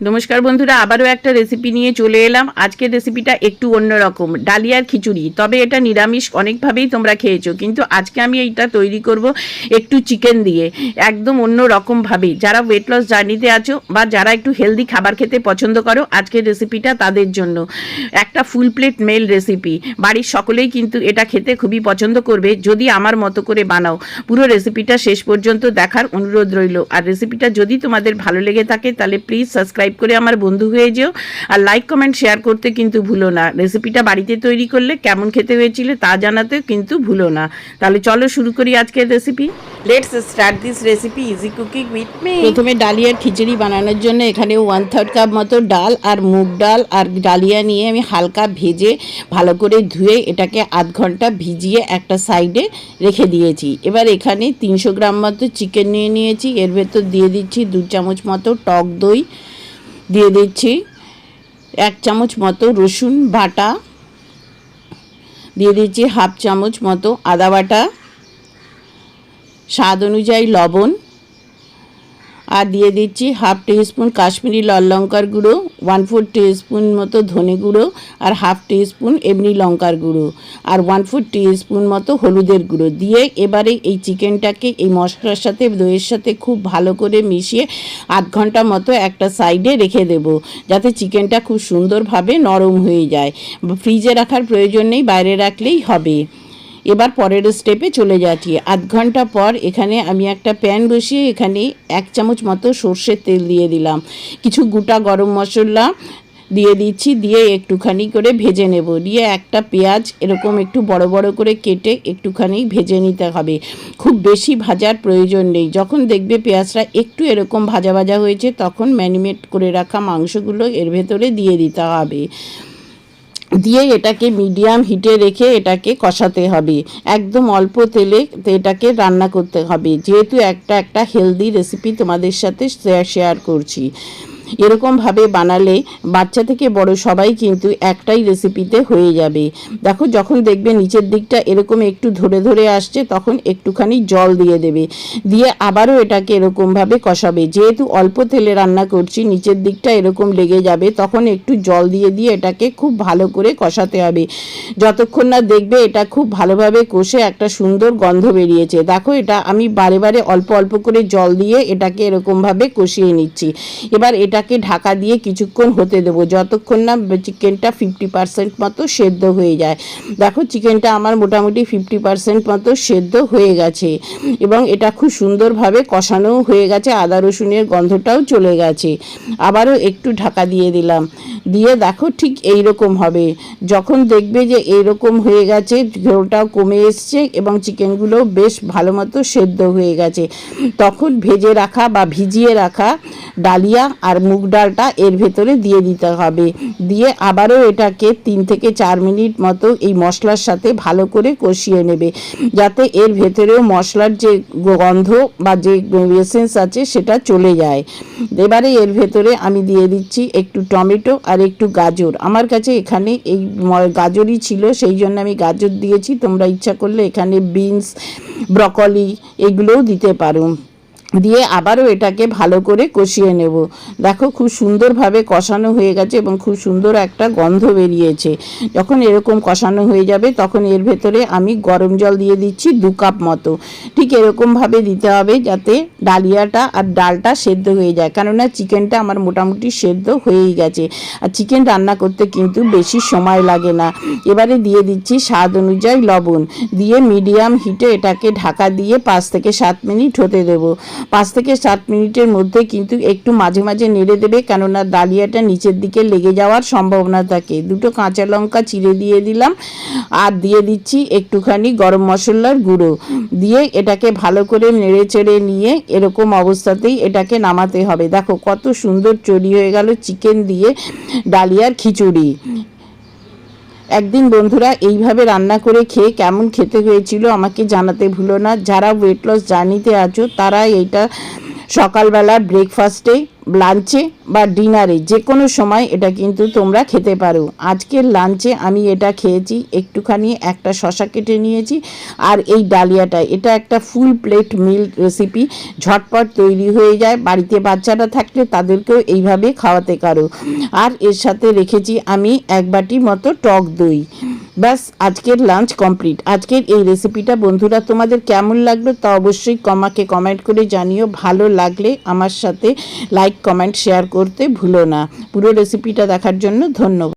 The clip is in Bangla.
নমস্কার বন্ধুরা, আবারও একটা রেসিপি নিয়ে চলে এলাম। আজকের রেসিপিটা একটু অন্যরকম ডালিয়ার খিচুড়ি। তবে এটা নিরামিষ, অনেকভাবেই তোমরা খেয়েছো, কিন্তু আজকে আমি এইটা তৈরি করব একটু চিকেন দিয়ে, একদম অন্য রকমভাবে যারা ওয়েট লস জার্নিতে আছো বা যারা একটু হেলদি খাবার খেতে পছন্দ করো, আজকের রেসিপিটা তাদের জন্য। একটা ফুল প্লেট মেল রেসিপি বাড়ির সকলেই কিন্তু এটা খেতে খুবই পছন্দ করবে, যদি আমার মতো করে বানাও। পুরো রেসিপিটা শেষ পর্যন্ত দেখার অনুরোধ রইল। আর রেসিপিটা যদি তোমাদের ভালো লেগে থাকে, তাহলে প্লিজ সাবস্ক্রাইব করে আমার বন্ধু হয়ে যেও। আর লাইক কমেন্ট শেয়ার করতে কিন্তু ভুলো না। রেসিপিটা বাড়িতে তৈরি করলে কেমন খেতে হয়েছিল তা জানাতে কিন্তু ভুলো না। তাহলে চলো শুরু করি আজকের recipe let's start this recipe easy cooking with me প্রথমে ডালিয়ার খিচুড়ি বানানোর জন্য এখানে ওয়ান থার্ড কাপ মতো ডাল আর মুগ ডাল আর ডালিয়া নিয়ে আমি হালকা ভেজে ভালো করে ধুয়ে এটাকে আধ ঘণ্টা ভিজিয়ে একটা সাইডে রেখে দিয়েছি। এবার এখানে তিনশো গ্রাম মতো চিকেন নিয়ে নিয়েছি। এর ভেতর দিয়ে দিচ্ছি দু চামচ মতো টক দই দিয়ে দিচ্ছি। এক চামচ মতো রসুন বাটা। দিয়ে দিচ্ছি হাফ চামচ মতো আদা বাটা। স্বাদ অনুযায়ী লবণ। আর দিয়ে দিচ্ছি হাফ টিস্পুন কাশ্মীরি লাল লঙ্কার গুঁড়ো ওয়ান ফোর টিস্পুন মতো ধনে গুঁড়ো আর হাফ টিস্পুন এমনি লঙ্কার গুঁড়ো আর ওয়ান ফোর টিস্পুন মতো হলুদের গুঁড়ো দিয়ে এবারে এই চিকেনটাকে এই মশলার সাথে, দইয়ের সাথে খুব ভালো করে মিশিয়ে আধ ঘণ্টা মতো একটা সাইডে রেখে দেব যাতে চিকেনটা খুব সুন্দরভাবে নরম হয়ে যায়। ফ্রিজে রাখার প্রয়োজন নেই, বাইরে রাখলেই হবে। এবার পরের স্টেপে চলে যাচ্ছি। আধ ঘণ্টা পর এখানে আমি একটা প্যান বসিয়ে এখানে এক চামচ মতো সর্ষের তেল দিয়ে দিলাম। কিছু গোটা গরম মশলা দিয়ে দিচ্ছি, দিয়ে একটুখানি করে ভেজে নেব। দিয়ে একটা পেঁয়াজ এরকম একটু বড় বড় করে কেটে একটুখানি ভেজে নিতে হবে। খুব বেশি ভাজার প্রয়োজন নেই। যখন দেখবে পেঁয়াজটা একটু এরকম ভাজা ভাজা হয়েছে, তখন ম্যারিনেট করে রাখা মাংসগুলো এর ভেতরে দিয়ে দিতে হবে। দিয়ে এটাকে মিডিয়াম হিটে রেখে এটাকে কষাতে হবে। একদম অল্প তেলে এটাকে রান্না করতে হবে। যেহেতু একটা একটা হেলদি রেসিপি তোমাদের সাথে শেয়ার করছি। এরকমভাবে বানালে বাচ্চা থেকে বড় সবাই কিন্তু একটাই রেসিপিতে হয়ে যাবে। দেখো, যখন দেখবে নিচের দিকটা এরকম একটু ধরে ধরে আসছে, তখন একটুখানি জল দিয়ে দেবে। দিয়ে আবারও এটাকে এরকমভাবে কষাবে। যেহেতু অল্প তেলে রান্না করছি, নিচের দিকটা এরকম লেগে যাবে, তখন একটু জল দিয়ে দিয়ে এটাকে খুব ভালো করে কষাতে হবে। যতক্ষণ না দেখবে এটা খুব ভালোভাবে কষে একটা সুন্দর গন্ধ বেরিয়েছে। দেখো, এটা আমি বারে বারে অল্প অল্প করে জল দিয়ে এটাকে এরকমভাবে কষিয়ে নিচ্ছি। এবার এটাকে ঢাকা দিয়ে কিছুক্ষণ হতে দেবো। যতক্ষণ না চিকেনটা ফিফটি পারসেন্ট মতো সেদ্ধ হয়ে যায়। দেখো চিকেনটা আমার মোটামুটি ফিফটি পারসেন্ট মতো সেদ্ধ হয়ে গেছে এবং এটা খুব সুন্দরভাবে কষানোও হয়ে গেছে, আদা রসুনের গন্ধটাও চলে গেছে। আবারও একটু ঢাকা দিয়ে দিলাম। দিয়ে দেখো ঠিক এই রকম হবে। যখন দেখবে যে এইরকম হয়ে গেছে, ঝোলটাও কমে এসছে এবং চিকেনগুলো বেশ ভালো মতো সেদ্ধ হয়ে গেছে। তখন ভেজে রাখা বা ভিজিয়ে রাখা ডালিয়া আর মুগ ডালটা এর ভেতরে দিয়ে দিতে হবে। দিয়ে আবারও এটাকে তিন থেকে চার মিনিট মতো এই মশলার সাথে ভালো করে কষিয়ে নেবে। যাতে এর ভেতরেও মশলার যে গন্ধ বা যে এসেন্স আছে সেটা চলে যায়। এবারে এর ভেতরে আমি দিয়ে দিচ্ছি একটু টমেটো আর একটু গাজর। আমার কাছে এখানে এই গাজরই ছিল, সেই জন্য আমি গাজর দিয়েছি। তোমরা ইচ্ছা করলে এখানে বিনস, ব্রকলি এগুলোও দিতে পারো। দিয়ে আবারও এটাকে ভালো করে কষিয়ে নেব। দেখো খুব সুন্দরভাবে কষানো হয়ে গেছে এবং খুব সুন্দর একটা গন্ধ বেরিয়েছে। যখন এরকম কষানো হয়ে যাবে তখন এর ভেতরে আমি গরম জল দিয়ে দিচ্ছি দু কাপ মতো। ঠিক এরকমভাবে দিতে হবে যাতে ডালিয়াটা আর ডালটা সেদ্ধ হয়ে যায়। কেননা চিকেনটা আমার মোটামুটি সেদ্ধ হয়েই গেছে। আর চিকেন রান্না করতে কিন্তু বেশি সময় লাগে না। এবারে দিয়ে দিচ্ছি স্বাদ অনুযায়ী লবণ। দিয়ে মিডিয়াম হিটে এটাকে ঢাকা দিয়ে পাঁচ থেকে সাত মিনিট হতে দেবো। পাঁচ থেকে সাত মিনিটের মধ্যে কিন্তু একটু মাঝে মাঝে নেড়ে দেবে, কেননা ডালিয়াটা নিচের দিকে লেগে যাওয়ার সম্ভাবনা থাকে। দুটো কাঁচা লঙ্কা চিড়ে দিয়ে দিলাম, আর দিয়ে দিচ্ছি একটুখানি গরম মশলার গুঁড়ো। দিয়ে এটাকে ভালো করে নেড়ে চেড়ে নিয়ে এরকম অবস্থাতেই এটাকে নামাতে হবে। দেখো কত সুন্দর চড়ি হয়ে গেল চিকেন দিয়ে ডালিয়ার খিচুড়ি। একদিন বন্ধুরা এইভাবে রান্না করে খেয়ে কেমন খেতে হয়েছিল আমাকে জানাতে ভুলো না। যারা ওয়েট লস জার্নিতে আছো, তারা এইটা সকালবেলা ব্রেকফাস্টে লাঞ্চে বা ডিনারে যে কোনো সময় এটা কিন্তু তোমরা খেতে পারো। আজকের লাঞ্চে আমি এটা খেয়েছি, একটুখানি একটা শশা কেটে নিয়েছি আর এই ডালিয়াটা। এটা একটা ফুল প্লেট মিল রেসিপি, ঝটপট তৈরি হয়ে যায়, বাড়িতে বাচ্চারা থাকলে তাদেরকেও এইভাবে খাওয়াতে পারো। আর এর সাথে রেখেছি আমি এক বাটি মতো টক দই। ব্যাস, আজকের লাঞ্চ কমপ্লিট আজকের এই রেসিপিটা বন্ধুরা, তোমাদের কেমন লাগল তা অবশ্যই কমাকে কমেন্ট করে জানিও। ভালো লাগলে আমার সাথে লাইক কমেন্ট শেয়ার করতে ভুলো না। পুরো রেসিপিটা দেখার জন্য ধন্যবাদ।